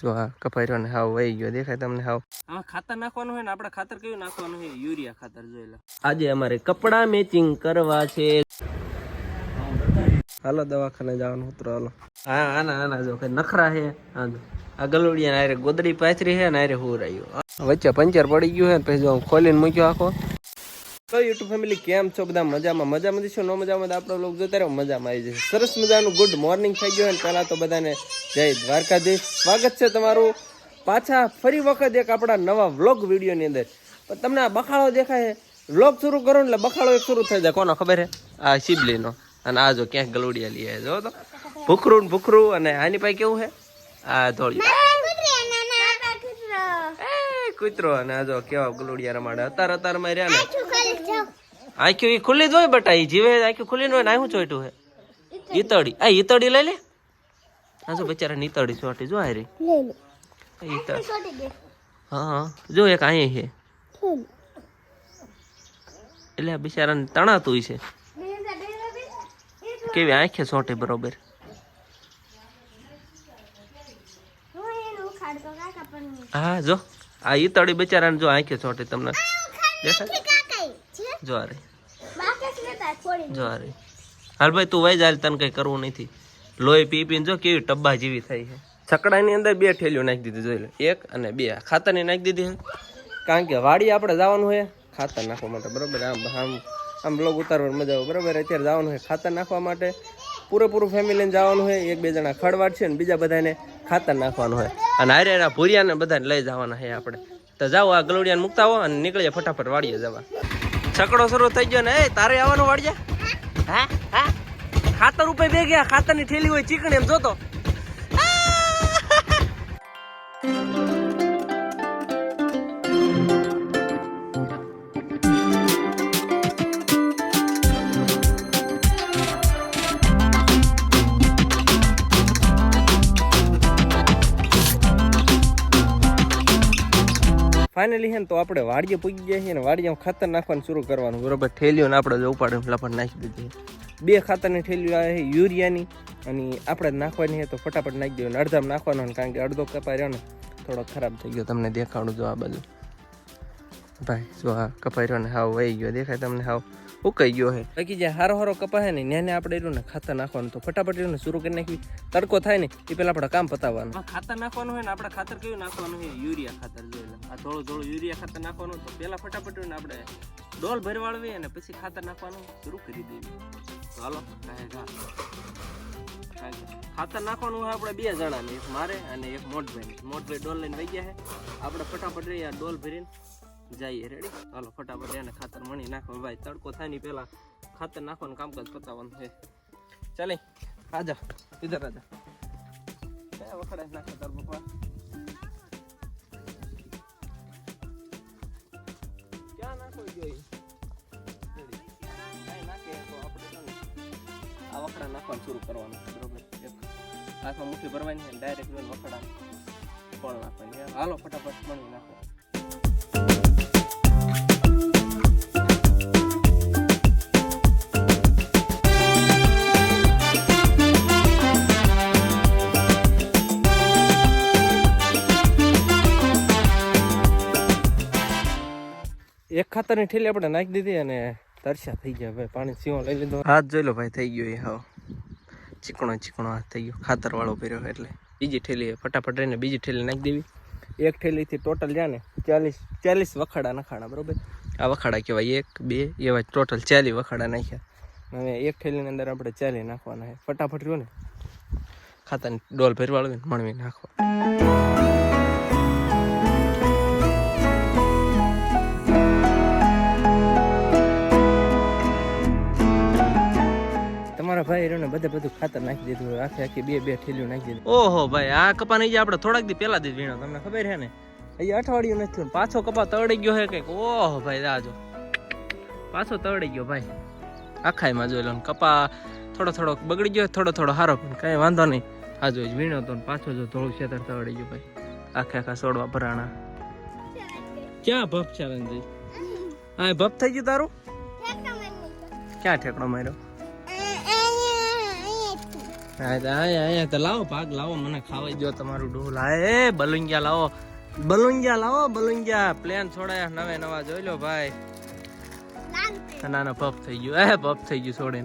જો આ કપાઈ ને હાવ વહી ગયો. દેખાય તમને હાવ. આમાં ખાતર નાખવાનું હોય ને આપણે ખાતર કયું નાખવાનું હોય યુરિયા ખાતર જોઈ આજે અમારે કપડા મેચિંગ કરવા છે. હાલો દવાખાને જવાનું ઉતરો હાલો. હા આના આના જો કઈ નખરા હે હા આ ગલુડિયા નારે ગોદડી પાથરી છે ને હું હુરાયું. વચ્ચે પંચર પડી ગયું છે ને પછી જો ખોલીને મૂક્યો આખો. તો યુટ્યુબ ફેમિલી કેમ છો? બધા મજામાં? મજામાં જશો ન મજામાં આપણો લોક જોતા રહો. મજામાં આવી જશે. સરસ મજાનું ગુડ મોર્નિંગ થઈ ગયું અને પહેલા તો બધાને જય દ્વારકાધીશ. સ્વાગત છે તમારું પાછા ફરી વખત એક આપણા નવા વ્લોગ વિડીયોની અંદર. પણ તમને આ બખાડો દેખાય વ્લોગ શરૂ કરો એટલે બખાડો એક શરૂ થઈ જાય. કોનો ખબર છે? આ શિબલીનો. અને આ જો ક્યાંક ગલુડિયા લઈ જો તો ભૂખરું ભૂખરું અને આની પાસે કેવું છે? આ ધોળિયું. કૂતરો અને આજો કેવા ગલુડિયા રમાડે. અતાર અતારમાં રહ્યા ને. આંખ્યું ઈ ખુલ્લી જ હોય બટા ઈ જીવે આખ્યું ખુલ્લી ન હોય ને આવું ચોટ્યું હે? ઈતડી આ ઈતડી લઈ લે. આ જો બચારા નીતડી ચોટી જો આ રે હા જો એક અહીં છે એટલે બિચારાને તણાતું છે કેવી આંખે સોટે બરોબર. હા જો. આ ઈતળી બિચારાને જો આંખે સોટે તમને દેખાય? જો? આ હાલ ભાઈ તું વહી જાય તને કઈ કરવું નથી. લોહી પી પીને જો કેવી ટબ્બા જેવી થઈ છે. છકડાની અંદર બે ઠેલીઓ નાખી દીધી જોઈ લે. એક અને બે. ખાતરની નાખી દીધી છે. કારણ કે વાડી આપણે જવાનું હોય ખાતર નાખવા માટે. બરોબર? આમ આમ આમ બ્લોગ ઉતારવાની મજા આવે. બરોબર? અત્યારે જવાનું હોય ખાતર નાખવા માટે. પૂરેપૂરું ફેમિલીને જવાનું હોય, એક બે જણા ખડવાડ છે ને બીજા બધાને ખાતર નાખવાનું હોય. અને હારે એના ભૂરિયાને બધાને લઈ જવાના છે આપણે. તો જાઓ આ ગલુડિયાને મૂકતા હો અને નીકળીએ ફટાફટ વાળીએ જવા. છકડો શરૂ થઈ ગયો ને, એ તારે આવવાનું વાળીએ હા હા. ખાતર ઉપર બે ગયા, ખાતરની થેલી હોય ચીકણી, એમ જોતો. ફાઇનલી છે ને તો આપણે વાડીએ પૂગી ગયા છીએ ને વાડીએ ખાતર નાખવાનું શરૂ કરવાનું. બરાબર ઠેલીઓને આપણે જો ઉપાડે લપટ નાખી દીધી બે ખાતરની ઠેલીઓ આવે છે યુરિયાની અને આપણે નાખવાની છે તો ફટાફટ નાખી દેવાનું. અડધામાં નાખવાનો કારણ કે અડધો કપાઈ રહ્યો ને થોડો ખરાબ થઈ ગયો. તમને દેખાડું જો આ બધું ભાઈ, જો આ કપાઈ રહ્યો ને, હાવ વહી ગયો. દેખાય તમને હાવ? ઉકાઈ ગયો છે બાકી જે હારો હારો કપા છે ને ન્યાને આપણે એનું ને ખાતર નાખવાનું. તો ફટાફટ એનું ને શરૂ કરી નાખી તડકો થાય ને એ પેલા આપણે કામ પતાવવાનું. ખાતર નાખવાનું હોય ને આપણે ખાતર કયું નાખવાનું હોય? યુરિયા ખાતર જોઈએ આ થોડું થોડું યુરિયા ખાતર નાખવાનું તો પેલા ફટાફટ ને આપણે ડોલ ભરવાળવી અને પછી ખાતર નાખવાનું શરૂ કરી દેવી. તો હાલો. ખાતર નાખવાનું હોય આપણે બે જણાને એક મારે અને એક મોટભાઈ મોટભાઈ ડોલ લઈને વહી ગયા છે આપણે ફટાફટ રહી આ ડોલ ભરીને. જઈએ રેડી ચાલો ફટાફટ એને ખાતર મણી નાખો. ભાઈ, તડકો થાયની પેલા ખાતર નાખવાનું કામકાજ પતાવવાનું છે. ચાલે આજા ઇધર આજા કયા વખડાય નાખે તાર બપા ક્યાં નાખો આ વખડા નાખવાનું શરૂ કરવાનું, બરોબર? હાથમાં મુઠ્ઠી ભરવાની ડાયરેક્ટ વખડા પણ નાખવાની? હાલો, ફટાફટ મણી નાખો. ખાતરની ઠેલી આપણે નાખી દીધી અને તરસ્યા થઈ ગયા. ભાઈ પાણી સીવો લઈ લીધો. હાથ જોઈ લો ભાઈ, થઈ ગયો એ હા ચીકણો ચીકણો હાથ થઈ ગયો. ખાતર વાળો પહેર્યો એટલે. બીજી ઠેલી ફટાફટ રહીને બીજી ઠેલી નાખી દેવી. એક ઠેલીથી ટોટલ જાય ને ચાલીસ ચાલીસ વખાડા નખાણા, બરોબર? આ વખાડા કહેવાય એક, બે, એવા ટોટલ ચાલી વખાડા નાખ્યા. હવે એક ઠેલીની અંદર આપણે ચાલી નાખવાના ફટાફટ રહ્યો ને. ખાતાની ડોલ ભરવાળવી મણવી નાખવા. બધે બધું ખાતર નાખી દીધું. આખે આખી બે બે ઠેલીઓ નાખી દીધું. ઓહો ભાઈ આ કપા નહીં આપણે થોડાક દી પહેલા દી વીણો તમને ખબર છે ને? અહીં અઠવાડિયું નથી થયું. પાછો કપા તળી ગયો છે કંઈક. ઓહો ભાઈ રાજો પાછો તળી ગયો ભાઈ. આખાઈમાં જોઈ લો કપા થોડો થોડો બગડી ગયો થોડો થોડો હારો પણ કાંઈ વાંધો નહીં. આ જો વીણો તો પાછો જો થોડું છેતર તળી ગયો ભાઈ. આખે આખા સોડવા ભરાણા. ક્યાં ભપ છે રંજી હા ભપ થઈ ગયું તારું? ક્યાં ઠેકડો માર્યો? અહીંયા તો લાવો ભાગ, લાવો, મને ખાવાઈ દો તમારું ડોલ. હા એ લાવો. બલુંગિયા લાવો, બલુંગિયા. પ્લેન છોડાયા, નવે નવા જોઈ લો ભાઈ. ના ના પપ થઈ ગયો. એ પફ થઈ ગયું છોડે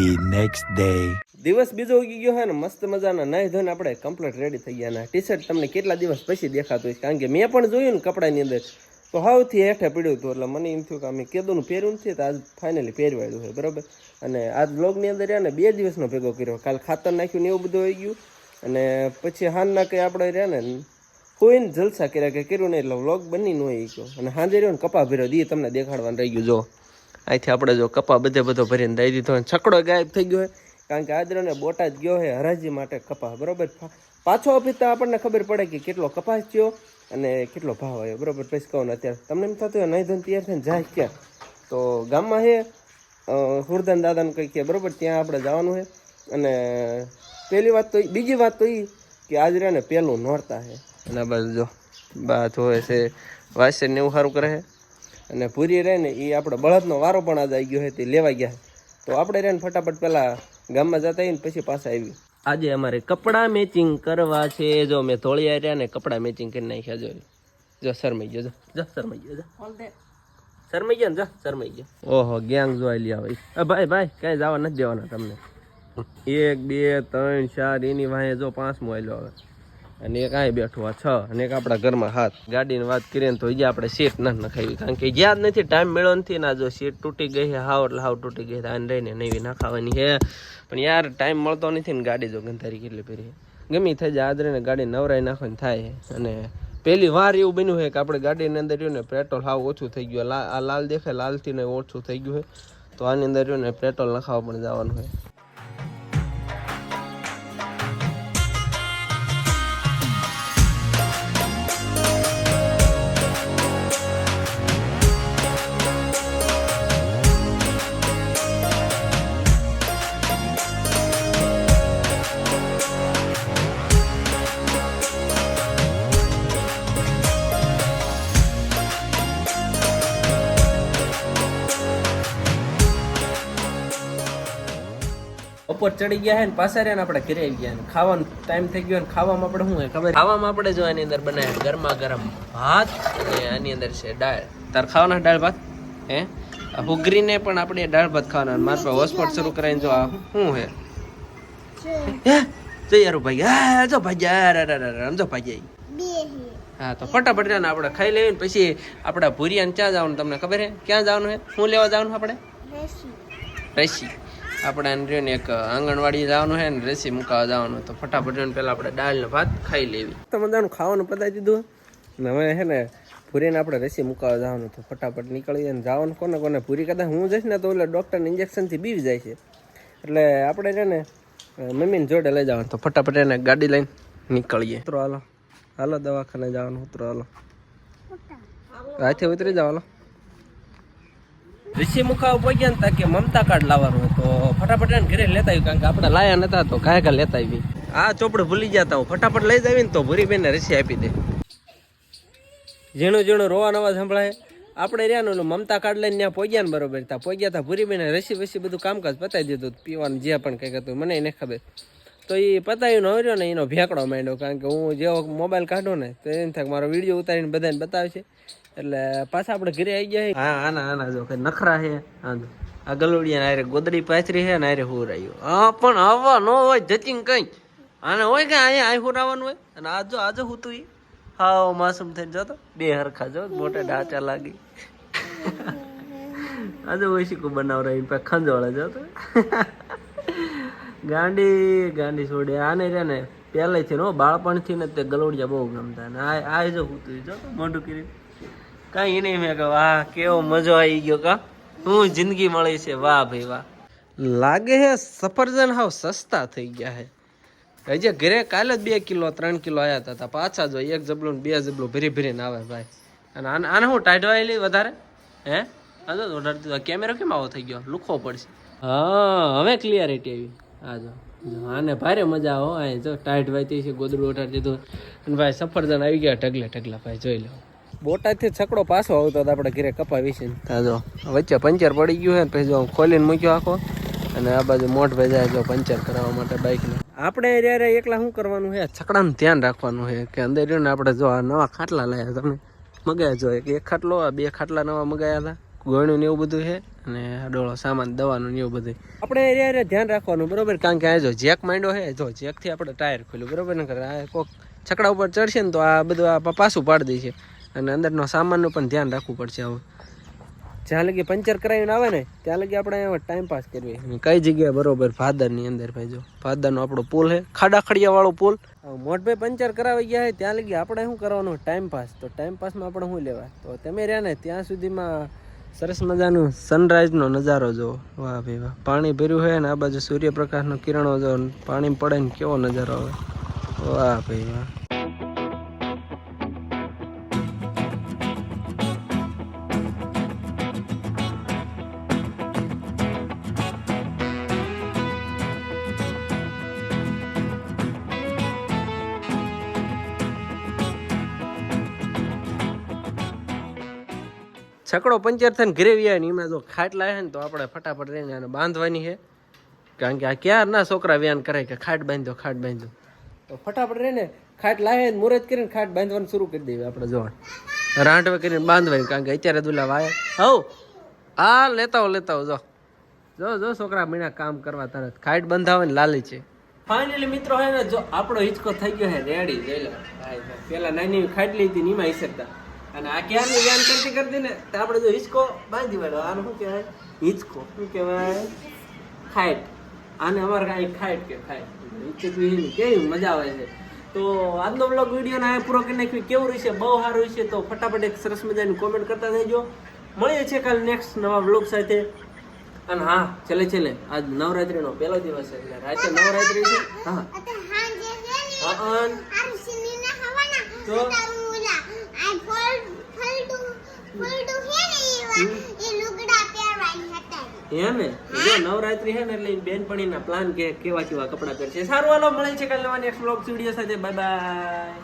the next day. દિવસ બીજો ઉગી ગયો હોય ને મસ્ત મજાના નાહી ધોઈને આપણે કમ્પ્લીટ રેડી થઈ ગયા ટી શર્ટ તમને કેટલા દિવસ પછી દેખાતું હોય કારણ કે મેં પણ જોયું ને કપડાની અંદર. તો સૌથી હેઠે પડ્યું હતું એટલે મને એમ થયું કે અમે કેદોનું પહેર્યું નથી, તો આજ ફાઇનલી પહેરવાડ્યું છે, બરાબર? અને આજ બ્લોગની અંદર રહ્યા ને બે દિવસનો ભેગો કર્યો. કાલ ખાતર નાખ્યું ને એવું બધું આવી ગયું. અને પછી હાનના કંઈ આપણે રહ્યા ને કોઈને જલસા કર્યા કે કર્યું નહીં એટલે વ્લોગ બની ન હોય ગયો. અને હાંજે રહ્યો ને કપા ભર્યો, દી તમને દેખાડવાનું રહી ગયું, જો. અહીંથી આપણે જો કપા બધે બધો ભરીને દઈ દીધો અને છકડો ગાયબ થઈ ગયો હોય. કારણ કે આદરો બોટાદ ગયો છે હરાજી માટે કપાસ, બરોબર? પાછો અભિતા આપણને ખબર પડે કે કેટલો કપાસ થયો અને કેટલો ભાવ આવ્યો, બરોબર? કહું અત્યારે. તમને એમ થતું હોય નહીં ધન, તૈયાર થઈને જાય ક્યાં? તો ગામમાં છે હુરદાન દાદાને કંઈક છે બરોબર? ત્યાં આપણે જવાનું છે અને પહેલી વાત તો એ બીજી વાત તો એ કે આજરાને પહેલું નોરતા છે અને બસ જો, બા જોવે છે વાસે એવું સારું કરે છે અને પૂરી રહે ને એ આપણે બળદનો વારો પણ આજે આવી ગયો છે તે લેવા ગયા તો આપણે રહે ને ફટાફટ પેલા ગામમાં જતા આવીને પછી પાછા આવી. આજે અમારે કપડાં મેચિંગ કરવા છે. જો મેં ધોળિયા રહ્યા ને કપડાં મેચિંગ કરી નાખ્યા જો. જો શરમાઈ ગયો જો. જો શરમાઈ ગયો જો. શરમાઈ ગયો ને જો. શરમાઈ ગયો. ઓહો ગેંગ જોઈ લ્યા ભાઈ અ ભાઈ ભાઈ કાંઈ જવા નથી દેવાના તમને. એક બે ત્રણ ચાર એની વાંહે જો પાંચ આવ્યો આવે અને એક અહીં બેઠું છ અને એક આપણા ઘરમાં હાથ ગાડીની વાત કરીએ ને તો હજી આપણે સીટ ના નખાવી કારણ કે જ નથી ટાઈમ મેળો નથી ના જો સીટ તૂટી ગઈ છે, હાવ એટલે હાવ તૂટી ગઈ આને રહીને નવી નાખાવાની છે. પણ યાર ટાઈમ મળતો નથી ને ગાડી જો ગંધારી કેટલી પહેરી ગમી થઈ જાય આદરીને ગાડી નવરાઈ નાખવાની થાય અને પહેલી વાર એવું બન્યું છે કે આપણે ગાડીની અંદર રહ્યું ને પેટ્રોલ હાવ ઓછું થઈ ગયું. આ લાલ દેખાય, લાલથી ને ઓછું થઈ ગયું છે. તો આની અંદર રહ્યું ને પેટ્રોલ નખાવા પણ જવાનું હોય બપોર ચડી ગયા છે ને પાછા રહ્યા ને આપણે ઘરે આવી ગયા ને. ખાવાનો ટાઈમ થઈ ગયો ને ખાવામાં આપણે શું હે ખબર? ખાવામાં આપણે જો આની અંદર બનાવ્યા ગરમા ગરમ ભાત અને આની અંદર છે દાળ. તાર ખાવાના દાળ ભાત? હે? હુગરીને પણ આપણે દાળ ભાત ખાવાના મારા પાસે હોસ્પોટ શરૂ કરાવીને જો આ શું હે? હે? જો યાર ભાઈ. હા જો ભાઈ અરે અરે સમજો ભાઈ હા તો ફટાફટ ને આપણે ખાઈ લેવી ને પછી આપણા ભૂરિયાને ક્યાં જવાનું તમને ખબર હે? ક્યાં જવાનું હે? શું લેવા જવાનું આપણે? રસી આપણે એને એક આંગણવાડી જવાનું છે ને રસી મુકાવા જવાનું. તો ફટાફટ રહ્યું પહેલાં આપણે દાળ ને ભાત ખાઈ લેવી. તો મજાનું ખાવાનું પતાવી દીધું ને હવે છે ને પૂરીને આપણે રસી મુકાવા જવાનું તો ફટાફટ નીકળી જાય જવાનું કોને કોને. પૂરી કદાચ હું જઈશ ને તો એટલે ડૉક્ટરને ઇન્જેક્શનથી બીવી જાય છે. એટલે આપણે છે ને મમ્મીને જોડે લઈ જવાનું. તો ફટાફટ એને ગાડી લઈને નીકળીએ. ઉતરો હાલો. હાલો દવાખાને જવાનું, ઉતરો હાલો. હાથે ઉતરી જાવ હાલો. ઋષિ મુખાવ પહોંચ્યા ને કે મમતા કાર્ડ લાવવાનું. તો ફટાફટ એને ઘરે લેતા આવ્યું, કારણ કે આપણે લાયા નતા, તો કાંઈ કાંઈ લેતા આવી. આ ચોપડું ભૂલી જતા હું ફટાફટ લઈ જાવી ને તો ભૂરી બેનને રસી આપી દે. ઝીણું ઝીણું રોવા નવા સંભળાય. આપણે રહ્યા ને મમતા કાર્ડ લઈને ત્યાં પહોંચ્યા ને બરોબર. ત્યાં પહોંચ્યા હતા ભૂરી બેને રસી વસી બધું કામકાજ પતાવી દીધું. પીવાનું જે પણ કંઈક હતું, મને એને ખબર. તો એ પતાવ્યું ન રહ્યો ને એનો ભેંકડો માંડ્યો, કારણ કે હું જેવો મોબાઈલ કાઢો ને તો એને થાય મારો વીડિયો ઉતારીને બધાને બતાવે છે એટલે પાછા આપણે ઘરે આવી ગયા હા. આના આના જો કે નખરા છે આ ગલુડિયા નારે ગોદડી પાથરી છે ને હું હુરાયું હા, પણ આવવા ન હોય જચિંગ કઈ. આને હોય કે અહીંયા અહીં હુરાવાનું હોય? અને આ જો આજે હું તું હાવ માસૂમ થઈને જતો. બે હરખા જો, મોટા ડાચા લાગી. આજે ઓશીકું બનાવ રહી પછી ખંજવાળા જતો. ગાંડી ગાંડી છોડે. આને રે ને પહેલેથી નો, બાળપણથી ને તે ગલોડિયા બહુ ગમતા. ને આ આ જો હું તું જો મોઢું કરી. કાંઈ નહીં મેં કહું વાહ કેવો મજો આવી ગયો કા. શું જિંદગી મળી છે. વાહ ભાઈ વાહ. લાગે હે સફરજન હાવ સસ્તા થઈ ગયા હે. હજી ઘરે કાલે જ બે કિલો ત્રણ કિલો આવ્યા હતા પાછા જો એક જબલું બે જબલું ભરી ભરીને આવે ભાઈ. અને આને આને હું ટાઈટ વાયેલી વધારે? હે? હા દીધો કેમેરો કેમ આવો થઈ ગયો? લુખો પડશે. હા હવે ક્લિયરિટી આવી. હા જો આને ભારે મજા આવો આ જો ટાઈટ વાયતી છે ગોદડું ઉઠાડી દીધું. અને ભાઈ સફરજન આવી ગયા ઢગલે ઢગલા ભાઈ જોઈ લો. બોટાદથી છકડો પાછો આવતો હતો આપણે ઘરે કપાવી છે જો વચ્ચે પંચર પડી ગયું છે ને પછી જો ખોલીને મૂક્યો આખો. અને આ બાજુ મોટ ભેજાય જો પંચર કરાવવા માટે બાઇકને આપણે ત્યારે એકલા શું કરવાનું છે? છકડાનું ધ્યાન રાખવાનું છે કે અંદર રહ્યું ને આપણે જો આ નવા ખાટલા લાયા તમે. મગાયા જો એક ખાટલો આ બે ખાટલા નવા મગાયા હતા. ગોણ્યું ને એવું બધું છે અને ડોળો સામાન દવાનું ને એવું બધું. આપણે એરિયા ધ્યાન રાખવાનું બરોબર? કારણ કે આ જો જેક માંડ્યો છે જો જેકથી આપણે ટાયર ખોલ્યું બરોબર? ને કરે આ કોક છકડા ઉપર ચડશે ને તો આ બધું આ પાછું પાડી દે છે. અને અંદરનો સામાનનું પણ ધ્યાન રાખવું પડશે હવે. જ્યાં લગી પંચર કરાવીને આવે ને, ત્યાં લગી આપણે ટાઈમ પાસ કરવી. કઈ જગ્યાએ બરોબર ફાદરની અંદર ભાઈ જો ફાદરનો આપણો પુલ છે ખાડા ખડિયાવાળો પુલ મોટભાઈ પંચર કરાવી ગયા છે, ત્યાં લગી આપણે શું કરવાનું? ટાઈમ પાસ તો ટાઈમ પાસમાં આપણે શું લેવા? તો તમે રહ્યા ને, ત્યાં સુધીમાં સરસ મજાનું સનરાઈઝનો નજારો જો. વાહ ભાઈ વાહ. પાણી ભર્યું હોય ને, આ બાજુ સૂર્યપ્રકાશનો કિરણો જો પાણી પડે ને કેવો નજારો આવે. વાહ ભાઈ વાહ. છકડો પંચર થઈને ઘરે વ્યા ને એમાં જો ખાટ લાવે ને તો આપણે ફટાફટ રહીને આને બાંધવાની છે. કારણ કે આ ક્યારના છોકરા વ્યાન કરે કે ખાટ બાંધો ખાટ બાંધો. તો ફટાફટ રહીને ખાટ લાવે ને મુરત કરીને ખાટ બાંધવાનું શરૂ કરી દેવી આપણે જોવા રાંટવે કરીને બાંધવાની, કારણ કે અત્યારે દુલા વાય. હવ હા લેતા હો લેતા હો જો. જો જો છોકરા મીણા કામ કરવા તરત. ખાટ બંધાવે ને લાલી છે. ફાઇનલી મિત્રો હે ને, જો આપણો હિંચકો થઈ ગયો હે, રેડી. જોઈ લો. પેલા નાની ખાટ લીધી ને એમાં હિસકતા અને આ ક્યારની વ્યાન કરતી કરતી ને તો આપણે જો હિંચકો બાંધી વાળો આનું શું કહેવાય? હિંચકો. શું કહેવાય? ખાઈટ. આને અમારે કાંઈ ખાઈટ કે ખાઈટ. હિંચકવી કેવી મજા આવે છે. તો આજનો બ્લોગ વીડિયો ને પૂરો કરી નાખ્યું. કેવું રહેશે બહુ સારું રહેશે તો ફટાફટ એક સરસ મજાની કોમેન્ટ કરતા રહેજો. મળીએ છીએ કાલ નેક્સ્ટ નવા બ્લોગ સાથે. અને હા છેલ્લે છેલ્લે આજ નવરાત્રીનો પહેલો દિવસ છે. એટલે રાતે નવરાત્રી છે. હા. હા તો? હે ને? જો નવરાત્રી હે ને એટલે બેનપણીના પ્લાન કે કેવા કેવા કપડાં પહેરશે. સારું હાલો મળે છે કાલે નવાની નેક્સ્ટ બ્લોગ સ્ટુડિયો સાથે. Bye bye